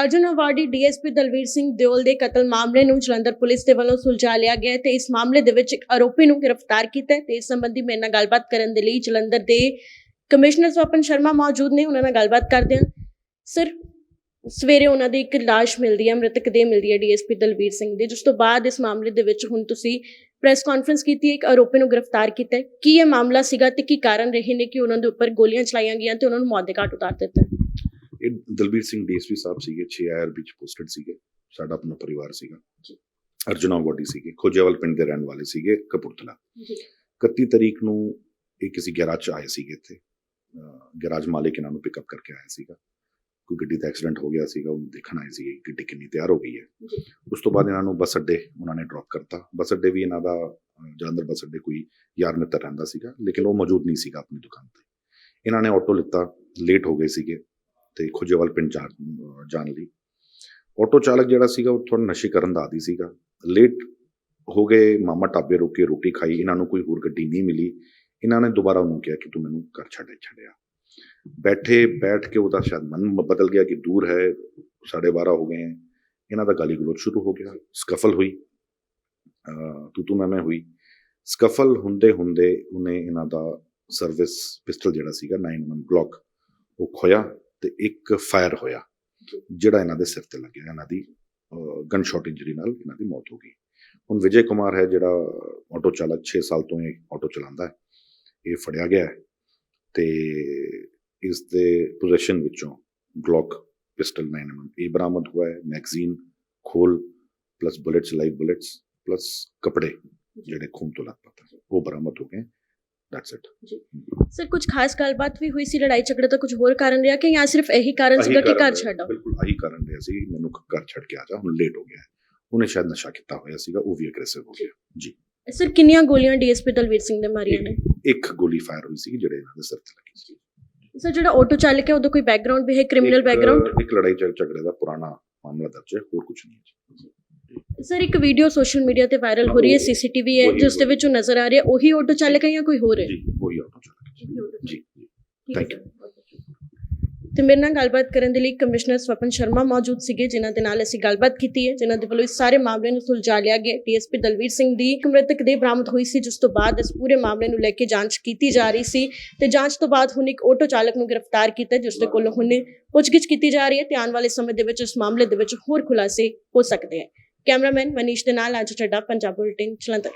Arjun awardee DSP Dalvir Singh Deol ਦੇ ਕਤਲ ਮਾਮਲੇ ਨੂੰ ਜਲੰਧਰ ਪੁਲਿਸ ਦੇ ਵੱਲੋਂ ਸੁਲਝਾ ਲਿਆ ਗਿਆ ਹੈ ਤੇ ਇਸ ਮਾਮਲੇ ਦੇ ਵਿੱਚ ਇੱਕ ਆਰੋਪੀ ਨੂੰ ਗ੍ਰਿਫਤਾਰ ਕੀਤਾ ਹੈ ਤੇ ਇਸ ਸੰਬੰਧੀ ਮੇਰੇ ਨਾਲ ਗੱਲਬਾਤ ਕਰਨ ਦੇ ਲਈ ਜਲੰਧਰ ਦੇ ਕਮਿਸ਼ਨਰ ਸਵਪਨ ਸ਼ਰਮਾ ਮੌਜੂਦ ਨੇ, ਉਹਨਾਂ ਨਾਲ ਗੱਲਬਾਤ ਕਰਦੇ ਹਾਂ। ਸਰ, ਸਵੇਰੇ ਉਹਨਾਂ ਦੀ ਇੱਕ ਲਾਸ਼ ਮਿਲਦੀ ਹੈ, ਮ੍ਰਿਤਕ ਦੇ ਮਿਲਦੀ ਹੈ ਡੀਐਸਪੀ ਦਲਵੀਰ ਸਿੰਘ ਦੀ, ਜਿਸ ਤੋਂ ਬਾਅਦ ਇਸ ਮਾਮਲੇ ਦੇ ਵਿੱਚ ਹੁਣ ਤੁਸੀਂ ਪ੍ਰੈਸ ਕਾਨਫਰੰਸ ਕੀਤੀ ਹੈ, ਇੱਕ ਆਰੋਪੀ ਨੂੰ ਗ੍ਰਿਫਤਾਰ ਕੀਤਾ ਕੀ ਇਹ ਮਾਮਲਾ ਸੀਗਾ ਤੇ ਕੀ ਕਾਰਨ ਰਹੇ ਨੇ ਕਿ ਉਹਨਾਂ ਦੇ ਉੱਪਰ ਗੋਲੀਆਂ ਚਲਾਈਆਂ ਗਈਆਂ ਤੇ ਉਹਨਾਂ ਨੂੰ ਮੌਤ ਦੇ ਘਾਟ ਉਤਾਰ ਦਿੱਤਾ? ਇਹ ਦਲਬੀਰ ਸਿੰਘ ਡੀਐਸਪੀ ਸਾਹਿਬ ਸੀਗੇ 6 ਆਰ ਵਿੱਚ ਪੋਸਟਡ ਸੀਗੇ ਸਾਡਾ ਆਪਣਾ ਪਰਿਵਾਰ ਸੀਗਾ। ਅਰਜੁਨਾ ਵਾਡੀ ਸੀਗੇ ਖੋਜੇਵਾਲ ਪਿੰਡ ਦੇ ਰਹਿਣ ਵਾਲੇ ਸੀਗੇ ਕਪੂਰਥਲਾ। ਜੀ। 31 ਤਰੀਕ ਨੂੰ ਇਹ ਕਿਸੇ ਗੈਰਾਜ 'ਚ ਆਏ ਸੀਗੇ ਇੱਥੇ। ਗੈਰਾਜ ਮਾਲਕ ਇਹਨਾਂ ਨੂੰ ਪਿਕਅਪ ਕਰਕੇ ਆਇਆ ਸੀਗਾ। ਕੋਈ ਗੱਡੀ ਦਾ ਐਕਸੀਡੈਂਟ ਹੋ ਗਿਆ ਸੀਗਾ ਉਹਨੂੰ ਦੇਖਣ ਆਏ ਸੀਗੇ ਕਿ ਗੱਡੀ ਕਿੰਨੀ ਤਿਆਰ ਹੋ ਗਈ ਹੈ। ਉਸ ਤੋਂ ਬਾਅਦ ਇਹਨਾਂ ਨੂੰ ਬੱਸ ਅੱਡੇ ਉਹਨਾਂ ਨੇ ਡ੍ਰੌਪ ਕਰਤਾ। ਬੱਸ ਅੱਡੇ ਵੀ ਇਹਨਾਂ ਦਾ ਜਲੰਧਰ ਬੱਸ ਅੱਡੇ ਕੋਈ ਯਾਰ ਮਿੱਤਰ ਰਹਿੰਦਾ ਸੀਗਾ ਲੇਕਿਨ ਉਹ ਮੌਜੂਦ ਨਹੀਂ ਸੀਗਾ ਆਪਣੀ ਦੁਕਾਨ ਤੇ। ਇਹਨਾਂ ਨੇ ਆਟੋ ਲਿੱਤਾ ਲੇਟ ਹੋ ਗਏ ਸੀਗੇ। ਤੇ ਖੁਜੇਵਾਲ ਪਿੰਡ ਜਾਣ ਜਾਣ ਲਈ। ਆਟੋ ਚਾਲਕ ਜਿਹੜਾ ਸੀਗਾ, ਉਹ ਥੋੜਾ ਨਸ਼ੇ ਕਰਨ ਦਾ ਆਦੀ ਸੀਗਾ। ਲੇਟ ਹੋ ਗਏ, ਮਾਮਾ ਟਾਬੇ ਰੁਕ ਕੇ ਰੋਟੀ ਖਾਈ, ਇਹਨਾਂ ਨੂੰ ਕੋਈ ਹੋਰ ਗੱਡੀ ਨਹੀਂ ਮਿਲੀ। ਇਹਨਾਂ ਨੇ ਦੁਬਾਰਾ ਉਹਨੂੰ ਕਿਹਾ ਕਿ ਤੂੰ ਮੈਨੂੰ ਘਰ ਛੱਡ ਛੱਡਿਆ ਬੈਠੇ, ਬੈਠ ਕੇ ਉਹਦਾ ਸ਼ਾਇਦ ਮਨ ਬਦਲ ਗਿਆ ਕਿ ਦੂਰ ਹੈ, ਸਾਢੇ 12 ਹੋ ਗਏ ਹੈ। ਇਹਨਾਂ ਦਾ ਗਾਲੀ ਗਲੋਚ ਸ਼ੁਰੂ ਹੋ ਗਿਆ, ਸਕਫਲ ਹੋਈ। ਤੂੰ ਤੂੰ, ਮੈਂ ਮੈਂ ਹੋਈ। ਸਕਫਲ ਹੁੰਦੇ ਹੁੰਦੇ ਉਹਨੇ ਇਹਨਾਂ ਦਾ ਸਰਵਿਸ ਪਿਸਟਲ ਜਿਹੜਾ ਸੀਗਾ 9 mm ਗਲੌਕ ਉਹ ਖੋਇਆ। ਤੇ ਇੱਕ ਫਾਇਰ ਹੋਇਆ ਜਿਹੜਾ ਇਹਨਾਂ ਦੇ ਸਿਰ ਤੇ ਲੱਗਿਆ ਇਹਨਾਂ ਦੀ ਗਨ ਸ਼ਾਟ ਇੰਜਰੀ ਨਾਲ ਇਹਨਾਂ ਦੀ ਮੌਤ ਹੋ ਗਈ। ਹੁਣ ਵਿਜੇ ਕੁਮਾਰ ਹੈ ਜਿਹੜਾ ਆਟੋ ਚਾਲਕ 6 ਸਾਲ ਤੋਂ ਇਹ ਆਟੋ ਚਲਾਉਂਦਾ ਹੈ। ਇਹ ਫੜਿਆ ਗਿਆ ਹੈ ਤੇ ਇਸ ਦੇ ਪੋਜੀਸ਼ਨ ਵਿੱਚੋਂ ਗਲੌਕ ਪਿਸਟਲ 9 mm ਇਹ ਬਰਾਮਦ ਹੋਇਆ ਹੈ ਮੈਗਜ਼ੀਨ ਖੋਲ plus bullets live bullets plus ਕਪੜੇ ਜਿਹੜੇ ਖੂਨ ਤੋਂ ਲੱਗ ਹੈ, ਉਹ ਬਰਾਮਦ ਹੋ ਗਏ। ਦੈਟਸ ਇਟ ਸਰ ਕੁਝ ਖਾਸ ਗੱਲਬਾਤ ਵੀ ਹੋਈ ਸੀ ਲੜਾਈ ਝਗੜੇ ਦਾ ਕੁਝ ਹੋਰ ਕਾਰਨ ਰਿਹਾ ਕਿ ਜਾਂ ਸਿਰਫ ਇਹੀ ਕਾਰਨ ਸੀਗਾ ਕਿ ਘਰ ਛੱਡੋ ਬਿਲਕੁਲ ਆਹੀ ਕਾਰਨ ਰਿਹਾ ਸੀ ਮੈਨੂੰ ਘਰ ਛੱਡ ਕੇ ਆ ਜਾ ਹੁਣ ਲੇਟ ਹੋ ਗਿਆ। ਉਹਨੇ ਸ਼ਾਇਦ ਨਸ਼ਾ ਕੀਤਾ ਹੋਇਆ ਸੀਗਾ ਉਹ ਵੀ ਅਗਰੈਸਿਵ ਹੋ ਗਿਆ ਸਰ ਕਿੰਨੀਆਂ ਗੋਲੀਆਂ ਡੀਐਸਪੀ ਦਲਵੀਰ ਸਿੰਘ ਨੇ ਮਾਰੀਆਂ ਨੇ ਇੱਕ ਗੋਲੀ ਫਾਇਰ ਹੋਈ ਸੀ ਜਿਹੜੇ ਇਹਨਾਂ ਦੇ ਸਿਰ ਤੇ ਲੱਗੀ ਸੀ ਸਰ ਜਿਹੜਾ ਆਟੋ ਚਾਲਕ ਹੈ ਉਹਦਾ ਕੋਈ ਬੈਕਗ੍ਰਾਉਂਡ ਵੀ ਹੈ ਕ੍ਰਿਮੀਨਲ ਬੈਕਗ੍ਰਾਉਂਡ ਇੱਕ ਲੜਾਈ ਝਗ- ਝਗੜੇ ਦਾ ਪੁਰਾਣਾ ਮਾਮਲਾ ਦਰਜ ਹੈ ਹੋਰ ਕੁਝ ਨਹੀਂ ਹੈ ਸਰ ਇੱਕ ਵੀਡੀਓ ਸੋਸ਼ਲ ਮੀਡੀਆ ਤੇ ਵਾਇਰਲ ਹੋ ਰਹੀ ਹੈ ਸੀਸੀਟੀਵੀ ਹੈ ਜਿਸ ਦੇ ਵਿੱਚ ਉਹ ਨਜ਼ਰ ਆ ਰਿਹਾ ਉਹੀ ਆਟੋ ਚਾਲਕ ਹੈ ਜਾਂ ਕੋਈ ਹੋਰ ਹੈ? ਜੀ ਉਹੀ ਆਟੋ ਚਾਲਕ। ਜੀ Thank you. ਤੇ ਮੇਰੇ ਨਾਲ ਗੱਲਬਾਤ ਕਰਨ ਦੇ ਲਈ ਕਮਿਸ਼ਨਰ ਸਵਪਨ ਸ਼ਰਮਾ ਮੌਜੂਦ ਸੀਗੇ ਜਿਨ੍ਹਾਂ ਦੇ ਨਾਲ ਅਸੀਂ ਗੱਲਬਾਤ ਕੀਤੀ ਹੈ ਜਿਨ੍ਹਾਂ ਦੇ ਵੱਲੋਂ ਇਸ ਸਾਰੇ ਮਾਮਲੇ ਨੂੰ ਸੁਲਝਾ ਲਿਆ ਗਿਆ ਡੀਐਸਪੀ ਦਲਵੀਰ ਸਿੰਘ ਦੀ ਇੱਕ ਮ੍ਰਿਤਕ ਦੇ ਬਰਾਮਦ ਹੋਈ ਸੀ ਜਿਸ ਤੋਂ ਬਾਅਦ ਇਸ ਪੂਰੇ ਮਾਮਲੇ ਨੂੰ ਲੈ ਕੇ ਜਾਂਚ ਕੀਤੀ ਜਾ ਰਹੀ ਸੀ। ਤੇ ਜਾਂਚ ਤੋਂ ਬਾਅਦ ਹੁਣ ਇੱਕ ਆਟੋ ਚਾਲਕ ਨੂੰ ਗ੍ਰਿਫਤਾਰ ਕੀਤਾ ਜਿਸ ਦੇ ਕੋਲੋਂ ਹੁਣ ਪੁੱਛਗਿੱਛ ਕੀਤੀ ਜਾ ਰਹੀ ਹੈ। ਤੇ ਆਉਣ ਵਾਲੇ ਸਮੇਂ ਦੇ ਵਿੱਚ ਇਸ ਮਾਮਲੇ ਦੇ ਵਿੱਚ ਹੋਰ ਖੁਲਾਸੇ ਹੋ ਸਕਦੇ ਹੈ। ਕੈਮਰਾਮੈਨ ਮਨੀਸ਼ ਦੇ ਨਾਲ ਅੱਜ ਚੱਡਾ ਪੰਜਾਬ ਬੁਲੇਟਿਨ ਜਲੰਧਰ